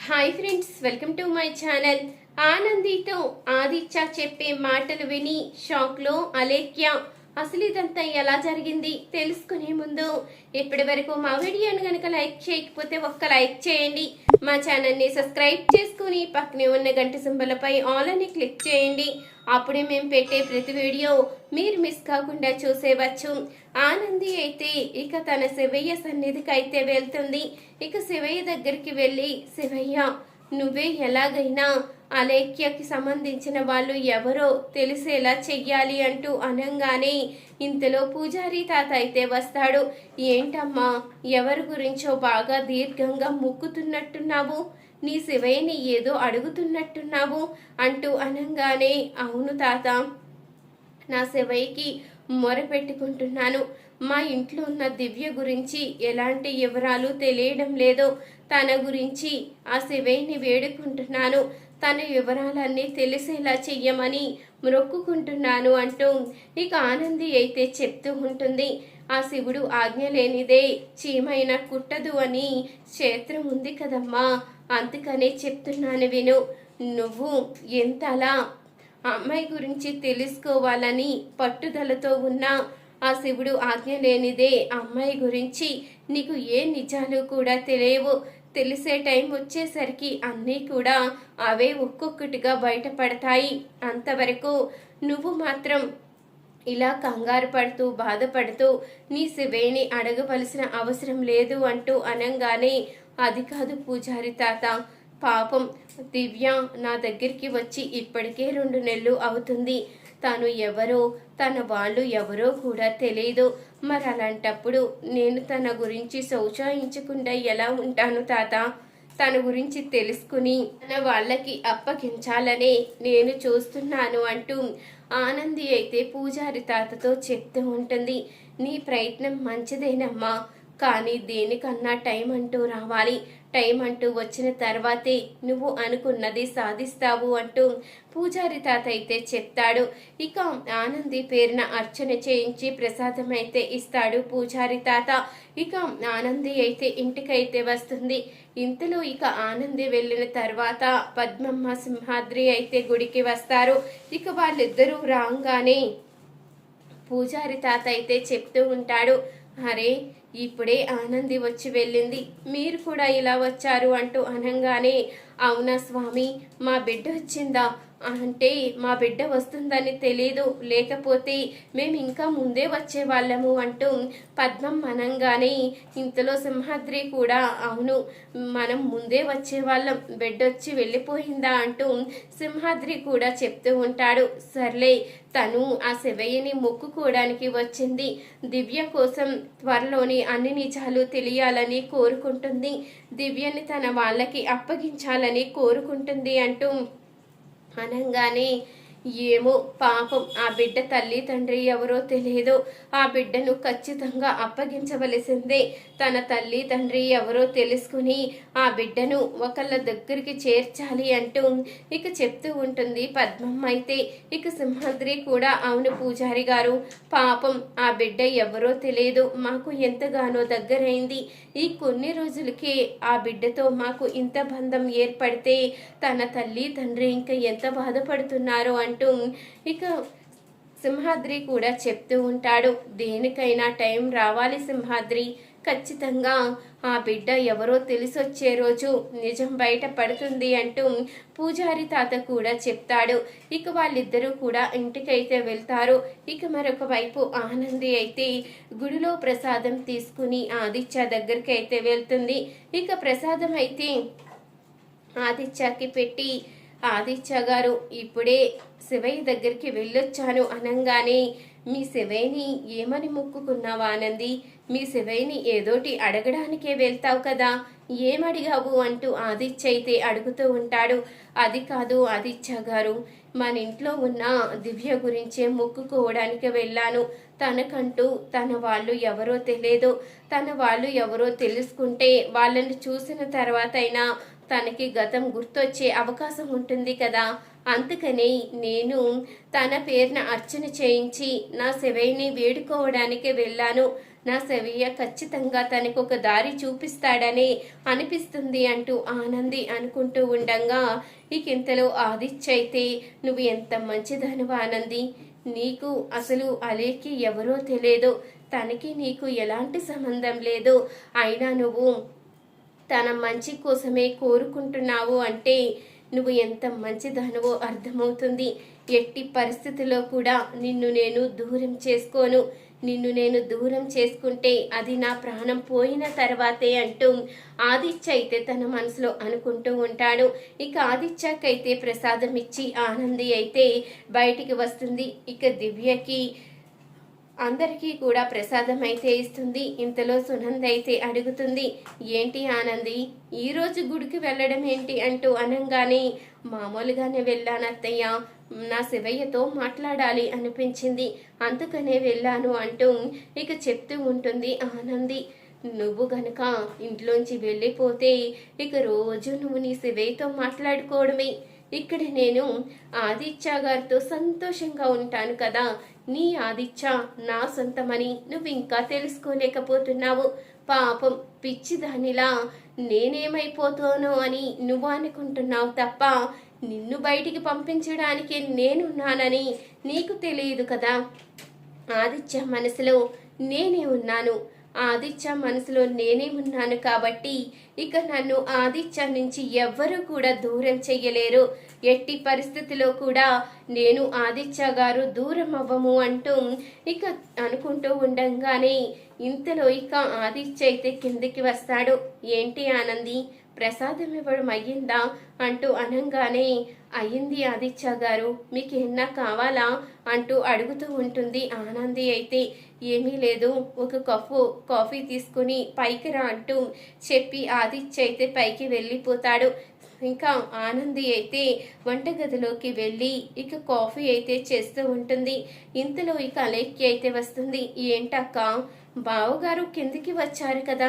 Hi friends welcome to my channel ఆనందితో Aditya చెప్పే మాటలు విని షాక్లో అలేఖ్య అసలు ఇదంతా ఎలా జరిగింది తెలుసుకునే ముందు ఇప్పటి వరకు మా వీడియోను కనుక లైక్ చేయకపోతే ఒక్క లైక్ చేయండి. మా ఛానల్ని సబ్స్క్రైబ్ చేసుకుని పక్కనే ఉన్న గంట సింబలపై ఆల్ అని క్లిక్ చేయండి. అప్పుడే మేము పెట్టే ప్రతి వీడియో మీరు మిస్ కాకుండా చూసేవచ్చు. ఆనంది అయితే ఇక తన శివయ్య సన్నిధికి అయితే వెళ్తుంది. ఇక శివయ్య దగ్గరికి వెళ్ళి శివయ్య నువ్వే ఎలాగైనా అలేఖ్యకి సంబంధించిన వాళ్ళు ఎవరో తెలిసేలా చెయ్యాలి అంటూ అనంగానే ఇంతలో పూజారి తాత అయితే వస్తాడు. ఏంటమ్మా ఎవరి గురించో బాగా దీర్ఘంగా ముక్కుతున్నట్టున్నావు? నీ శివయ్యని ఏదో అడుగుతున్నట్టున్నావు? అంటూ అనంగానే అవును తాత నా శివయ్యకి మొరపెట్టుకుంటున్నాను మా ఇంట్లో ఉన్న దివ్య గురించి ఎలాంటి వివరాలు తెలియడం లేదు తన గురించి ఆ శివయ్యని వేడుకుంటున్నాను. తన వివరాలన్నీ తెలిసేలా చెయ్యమని మొక్కుకుంటున్నాను అంటూ నీకు ఆనంది అయితే చెప్తూ ఉంటుంది. ఆ శివుడు ఆజ్ఞ లేనిదే చీమైన కుట్టదు అని క్షేత్రం ఉంది కదమ్మా అందుకనే చెప్తున్నాను విను. నువ్వు ఎంతలా అమ్మాయి గురించి తెలుసుకోవాలని పట్టుదలతో ఉన్న ఆ శివుడు ఆజ్ఞ లేనిదే అమ్మాయి గురించి నీకు ఏ నిజాలు కూడా తెలియవు. తెలిసే టైం వచ్చేసరికి అన్నీ కూడా అవే ఒక్కొక్కటిగా బయటపడతాయి. అంతవరకు నువ్వు మాత్రం ఇలా కంగారు పడుతూ బాధపడుతూ నీ శివేని అడగవలసిన అవసరం లేదు అంటూ అనంగానే అది కాదు పూజారి తాత పాపం దివ్య నా దగ్గరికి వచ్చి ఇప్పటికే రెండు నెలలు అవుతుంది. తను ఎవరో తన వాళ్ళు ఎవరో కూడా తెలియదు మరి అలాంటప్పుడు నేను తన గురించి శౌచాయించకుండా ఎలా ఉంటాను తాత? తన గురించి తెలుసుకుని తన వాళ్ళకి అప్పగించాలనే నేను చూస్తున్నాను అంటూ ఆనంది అయితే పూజారి తాతతో చెప్తూ ఉంటుంది. నీ ప్రయత్నం మంచిదేనమ్మా. కానీ దేనికన్నా టైం అంటూ రావాలి. టైం అంటూ వచ్చిన తర్వాతే నువ్వు అనుకున్నది సాధిస్తావు అంటూ పూజారి తాత అయితే చెప్తాడు. ఇక ఆనంది పేరున అర్చన చేయించి ప్రసాదం అయితే ఇస్తాడు పూజారి తాత. ఇక ఆనంది అయితే ఇంటికైతే వస్తుంది. ఇంతలో ఇక ఆనంది వెళ్ళిన తర్వాత పద్మమ్మ సింహాద్రి అయితే గుడికి వస్తారు. ఇక వాళ్ళిద్దరూ రాగానే పూజారి తాత అయితే చెప్తూ ఉంటాడు. అరే ఇప్పుడే ఆనంది వచ్చి వెళ్ళింది. మీరు కూడా ఇలా వచ్చారు అంటూ అనంగానే అవునా స్వామి? మా బిడ్డ వచ్చిందా? అంటే మా బిడ్డ వస్తుందని తెలీదు. లేకపోతే మేము ఇంకా ముందే వచ్చేవాళ్ళము అంటూ పద్మం అనంగానే ఇంతలో సింహాద్రి కూడా అవును మనం ముందే వచ్చేవాళ్ళం బిడ్డ వచ్చి వెళ్ళిపోయిందా అంటూ సింహాద్రి కూడా చెప్తూ ఉంటాడు. సర్లే తను ఆ శివయ్యని మొక్కుకోవడానికి వచ్చింది. దివ్య కోసం త్వరలోని అన్ని నిజాలు తెలియాలని కోరుకుంటుంది. దివ్యని తన వాళ్ళకి అప్పగించాలని కోరుకుంటుంది అంటూ అనంగానే ఏమో పాపం. ఆ బిడ్డ తల్లి తండ్రి ఎవరో తెలియదు ఆ బిడ్డను ఖచ్చితంగా అప్పగించవలసిందే. తన తల్లి తండ్రి ఎవరో తెలుసుకుని ఆ బిడ్డను ఒకళ్ళ దగ్గరికి చేర్చాలి అంటూ ఇక చెప్తూ ఉంటుంది పద్మమ్మ అయితే. ఇక సింహాద్రి కూడా అవును పూజారి గారు. పాపం ఆ బిడ్డ ఎవరో తెలియదు మాకు ఎంతగానో దగ్గరైంది. ఈ కొన్ని రోజులకే ఆ బిడ్డతో మాకు ఇంత బంధం ఏర్పడితే తన తల్లి తండ్రి ఇంకా ఎంత బాధపడుతున్నారో అంటూ ఇక సింహాద్రి కూడా చెప్తూ ఉంటాడు దేనికైనా టైం రావాలి సింహాద్రి. ఖచ్చితంగా ఆ బిడ్డ ఎవరో తెలిసొచ్చే రోజు నిజం బయట పడుతుంది అంటూ పూజారి తాత కూడా చెప్తాడు. ఇక వాళ్ళిద్దరూ కూడా ఇంటికైతే వెళ్తారు. ఇక మరొక వైపు ఆనంది అయితే గుడిలో ప్రసాదం తీసుకుని ఆదిత్య దగ్గరికి అయితే వెళ్తుంది. ఇక ప్రసాదం అయితే ఆదిత్యకి పెట్టి ఆదిత్య గారు ఇప్పుడే శివయ్య దగ్గరికి వెళ్ళొచ్చాను అనంగానే మీ శివయ్యని ఏమని మొక్కుకున్నావా ఆనంది? మీ శివయ్యని ఏదోటి అడగడానికే వెళ్తావు కదా? ఏమడిగావు అంటూ ఆదిత్య అయితే అడుగుతూ ఉంటాడు. అది కాదు ఆదిత్య గారు మన ఇంట్లో ఉన్న దివ్య గురించే మొక్కుకోవడానికి వెళ్ళాను. తనకంటూ తన వాళ్ళు ఎవరో తెలియదు. తన వాళ్ళు ఎవరో తెలుసుకుంటే వాళ్ళని చూసిన తర్వాత అయినా తనకి గతం గుర్తొచ్చే అవకాశం ఉంటుంది కదా. అందుకని నేను తన పేరున అర్చన చేయించి నా శివయ్యని వేడుకోవడానికి వెళ్ళాను. నా శవయ్య ఖచ్చితంగా తనకు ఒక దారి చూపిస్తాడని అనిపిస్తుంది అంటూ ఆనంది అనుకుంటూ ఉండంగా ఇక ఇంతలో ఆదిత్య అయితే నువ్వు ఎంత మంచిదనువు ఆనంది? నీకు అసలు అలేకి ఎవరో తెలియదు తనకి నీకు ఎలాంటి సంబంధం లేదు. అయినా నువ్వు తన మంచి కోసమే కోరుకుంటున్నావు అంటే నువ్వు ఎంత మంచిదానవో అర్థమవుతుంది. ఎట్టి పరిస్థితిలో కూడా నిన్ను నేను దూరం చేసుకోను. నిన్ను నేను దూరం చేసుకుంటే అది నా ప్రాణం పోయిన తర్వాతే అంటూ ఆదిత్య అయితే తన మనసులో అనుకుంటూ ఉంటాడు. ఇక ఆదిత్యకైతే ప్రసాదం ఇచ్చి ఆనంది అయితే బయటికి వస్తుంది. ఇక దివ్యకి అందరికీ కూడా ప్రసాదం అయితే ఇస్తుంది. ఇంతలో సునంద అయితే అడుగుతుంది ఏంటి ఆనంది ఈ రోజు గుడికి వెళ్ళడం ఏంటి? అంటూ అనంగానే మామూలుగానే వెళ్ళాను అత్తయ్య. నా శివయ్యతో మాట్లాడాలి అనిపించింది. అందుకనే వెళ్ళాను అంటూ ఇక చెప్తూ ఉంటుంది ఆనంది. నువ్వు గనక ఇంట్లోంచి వెళ్ళిపోతే ఇక రోజు నువ్వు నీ శివయ్యతో మాట్లాడుకోవడమే. ఇక్కడ నేను ఆదిత్య గారితో సంతోషంగా ఉంటాను కదా. నీ ఆదిత్య నా సొంతమని నువ్వు ఇంకా తెలుసుకోలేకపోతున్నావు. పాపం పిచ్చి దానిలా నేనేమైపోతానో అని నువ్వు అనుకుంటున్నావు తప్ప నిన్ను బయటికి పంపించడానికి నేనున్నానని నీకు తెలియదు కదా. ఆదిత్య మనసులో నేనే ఉన్నాను. ఆదిత్య మనసులో నేనే ఉన్నాను కాబట్టి ఇక నన్ను ఆదిత్య నుంచి ఎవ్వరూ కూడా దూరం చెయ్యలేరు. ఎట్టి పరిస్థితిలో కూడా నేను ఆదిత్య గారు దూరం అవ్వము అంటూ ఇక అనుకుంటూ ఉండంగానే ఇంతలో ఇక ఆదిత్య అయితే కిందికి వస్తాడు. ఏంటి ఆనంది? ప్రసాదం ఇవ్వడం అయ్యిందా అంటూ అనంగానే అయ్యింది ఆదిత్య గారు మీకు ఏమన్నా కావాలా? అంటూ అడుగుతూ ఉంటుంది ఆనంది అయితే. ఏమీ లేదు ఒక కప్పు కాఫీ తీసుకుని పైకి రా అంటూ చెప్పి ఆదిత్య అయితే పైకి వెళ్ళిపోతాడు. ఇంకా ఆనంది అయితే వంటగదిలోకి వెళ్ళి ఇక కాఫీ అయితే చేస్తూ ఉంటుంది. ఇంతలో ఇక అలేఖ్య అయితే వస్తుంది. ఏంటక్క బావగారు కిందికి వచ్చారు కదా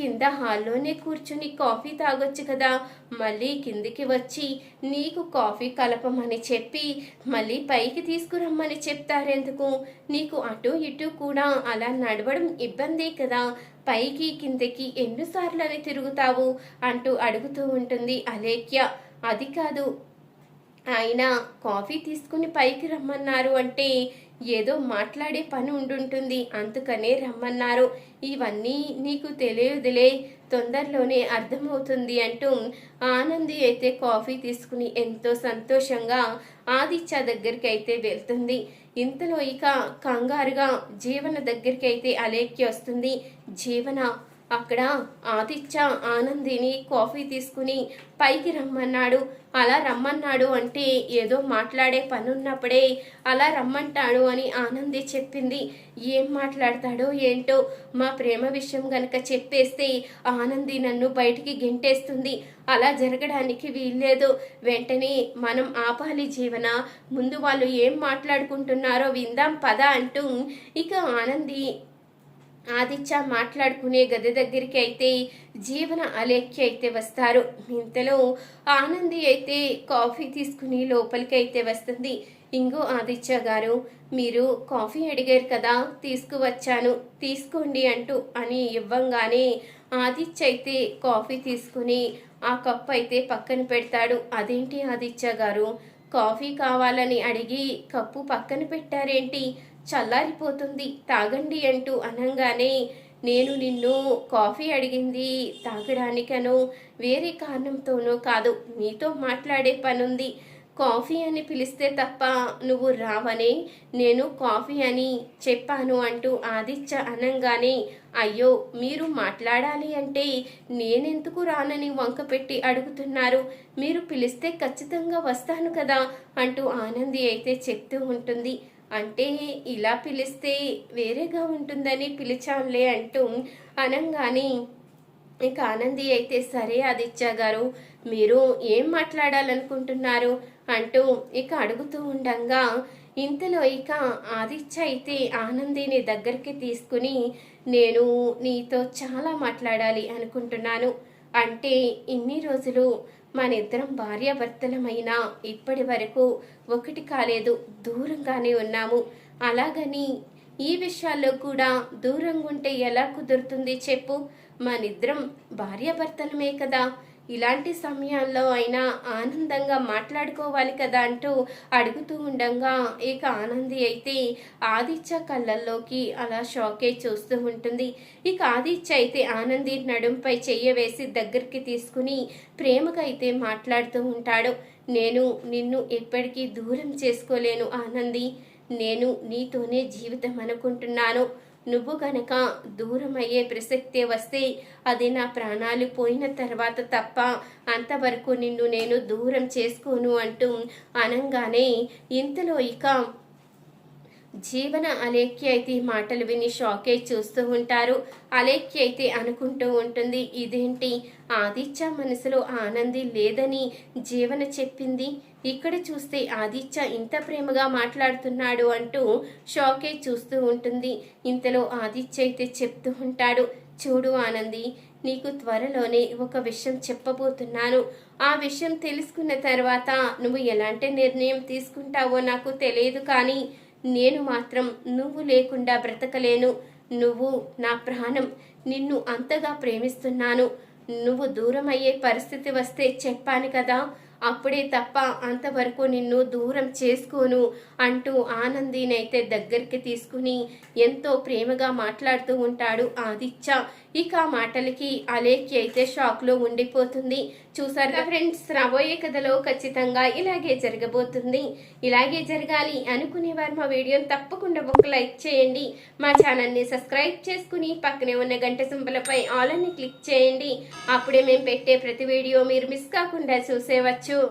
కింద హాల్లోనే కూర్చుని కాఫీ తాగొచ్చు కదా. మళ్ళీ కిందికి వచ్చి నీకు కాఫీ కలపమని చెప్పి మళ్ళీ పైకి తీసుకురమ్మని చెప్తారెందుకు? నీకు అటు ఇటు కూడా అలా నడవడం ఇబ్బందే కదా. పైకి కిందకి ఎన్నిసార్లు అవి తిరుగుతావు? అంటూ అడుగుతూ ఉంటుంది అలేఖ్య. అది కాదు. ఆయన కాఫీ తీసుకుని పైకి రమ్మన్నారు అంటే ఏదో మాట్లాడే పని ఉండుంటుంది. అందుకనే రమ్మన్నారు. ఇవన్నీ నీకు తెలియదులే. తొందరలోనే అర్థమవుతుంది అంటూ ఆనంది అయితే కాఫీ తీసుకుని ఎంతో సంతోషంగా ఆదిత్య దగ్గరికి అయితే వెళ్తుంది. ఇంతలో ఇక కంగారుగా జీవన దగ్గరికి అయితే అలేక్కి వస్తుంది. జీవన అక్కడ ఆదిత్య ఆనందిని కాఫీ తీసుకుని పైకి రమ్మన్నాడు. అలా రమ్మన్నాడు అంటే ఏదో మాట్లాడే పనున్నప్పుడే అలా రమ్మంటాడు అని ఆనంది చెప్పింది. ఏం మాట్లాడతాడో ఏంటో మా ప్రేమ విషయం గనక చెప్పేస్తే ఆనంది నన్ను బయటికి గెంటేస్తుంది. అలా జరగడానికి వీల్లేదు. వెంటనే మనం ఆపాలి జీవన. ముందు వాళ్ళు ఏం మాట్లాడుకుంటున్నారో విందాం పద అంటూ ఇక ఆనంది ఆదిత్య మాట్లాడుకునే గది దగ్గరికి అయితే జీవన అలేఖ్య అయితే వస్తారు. ఇంతలో ఆనంది అయితే కాఫీ తీసుకుని లోపలికి అయితే వస్తుంది. ఇంగో ఆదిత్య గారు మీరు కాఫీ అడిగారు కదా తీసుకువచ్చాను తీసుకోండి అంటూ అని ఇవ్వంగానే ఆదిత్య అయితే కాఫీ తీసుకుని ఆ కప్పు అయితే పక్కన పెడతాడు. అదేంటి ఆదిత్య గారు? కాఫీ కావాలని అడిగి కప్పు పక్కన పెట్టారేంటి? చల్లారిపోతుంది. తాగండి అంటూ అనంగానే నేను నిన్ను కాఫీ అడిగింది. తాగడానికనో వేరే కారణంతోనో కాదు నీతో మాట్లాడే పనుంది. కాఫీ అని పిలిస్తే తప్ప నువ్వు రావనే నేను కాఫీ అని చెప్పాను అంటూ ఆదిత్య అనంగానే అయ్యో మీరు మాట్లాడాలి అంటే నేనెందుకు రానని వంక పెట్టి అడుగుతున్నారు? మీరు పిలిస్తే ఖచ్చితంగా వస్తాను కదా అంటూ ఆనంది అయితే చెప్తూ ఉంటుంది. అంటే ఇలా పిలిస్తే వేరేగా ఉంటుందని పిలిచాంలే అంటూ అనంగానే ఇక ఆనంది అయితే సరే ఆదిత్య గారు మీరు ఏం మాట్లాడాలనుకుంటున్నారు? అంటూ ఇక అడుగుతూ ఉండంగా ఇంతలో ఇక ఆదిత్య అయితే ఆనందిని దగ్గరికి తీసుకుని నేను నీతో చాలా మాట్లాడాలి అనుకుంటున్నాను. అంటే ఇన్ని రోజులు మన ఇద్దరం భార్యాభర్తలమైనా ఇప్పటి వరకు ఒకటి కాలేదు దూరంగానే ఉన్నాము. అలాగని ఈ విషయాల్లో కూడా దూరంగా ఉంటే ఎలా కుదురుతుంది చెప్పు. మనిద్దరం భార్యాభర్తలమే కదా. ఇలాంటి సమయాల్లో అయినా ఆనందంగా మాట్లాడుకోవాలి కదా అంటూ అడుగుతూ ఉండగా ఇక ఆనంది అయితే ఆదిత్య కళ్ళల్లోకి అలా షాకే చూస్తూ ఉంటుంది. ఇక ఆదిత్య అయితే ఆనంది నడుంపై చెయ్య వేసి దగ్గరికి తీసుకుని ప్రేమగా అయితే మాట్లాడుతూ ఉంటాడు. నేను నిన్ను ఎప్పటికీ దూరం చేసుకోలేను ఆనంది. నేను నీతోనే జీవితం అనుకుంటున్నాను. నువ్వు గనక దూరం అయ్యే ప్రసక్తే వస్తే అది నా ప్రాణాలు పోయిన తర్వాత తప్ప అంతవరకు నిన్ను నేను దూరం చేసుకోను అంటూ అనంగానే ఇంతలో ఇక జీవన అలేఖ్య అయితే మాటలు విని షాకే చూస్తూ ఉంటారు. అలేఖ్య అయితే అనుకుంటూ ఉంటుంది ఇదేంటి? ఆదిత్య మనసులో ఆనంది లేదని జీవన చెప్పింది? ఇక్కడ చూస్తే ఆదిత్య ఇంత ప్రేమగా మాట్లాడుతున్నాడు అంటూ షాకే చూస్తూ ఉంటుంది. ఇంతలో ఆదిత్య అయితే చెప్తూ ఉంటాడు చూడు ఆనంది నీకు త్వరలోనే ఒక విషయం చెప్పబోతున్నాను. ఆ విషయం తెలుసుకున్న తర్వాత నువ్వు ఎలాంటి నిర్ణయం తీసుకుంటావో నాకు తెలియదు కానీ నేను మాత్రం నువ్వు లేకుండా బ్రతకలేను. నువ్వు నా ప్రాణం. నిన్ను అంతగా ప్రేమిస్తున్నాను. నువ్వు దూరం అయ్యే పరిస్థితి వస్తే చెప్పాను కదా. అప్పుడే తప్ప అంతవరకు నిన్ను దూరం చేసుకోను అంటూ ఆనందినైతే దగ్గరికి తీసుకుని ఎంతో ప్రేమగా మాట్లాడుతూ ఉంటాడు ఆదిత్య. ఇక ఆ మాటలకి అలేఖ్య అయితే షాక్లో ఉండిపోతుంది. చూసారు ఫ్రెండ్స్ రాబోయే కథలో ఖచ్చితంగా ఇలాగే జరగబోతుంది. ఇలాగే జరగాలి అనుకునే వారు మా వీడియోని తప్పకుండా ఒక లైక్ చేయండి. మా ఛానల్ని సబ్స్క్రైబ్ చేసుకుని పక్కనే ఉన్న గంట సింబలపై ఆల్ అని క్లిక్ చేయండి. అప్పుడే మేము పెట్టే ప్రతి వీడియో మీరు మిస్ కాకుండా చూసేవచ్చు.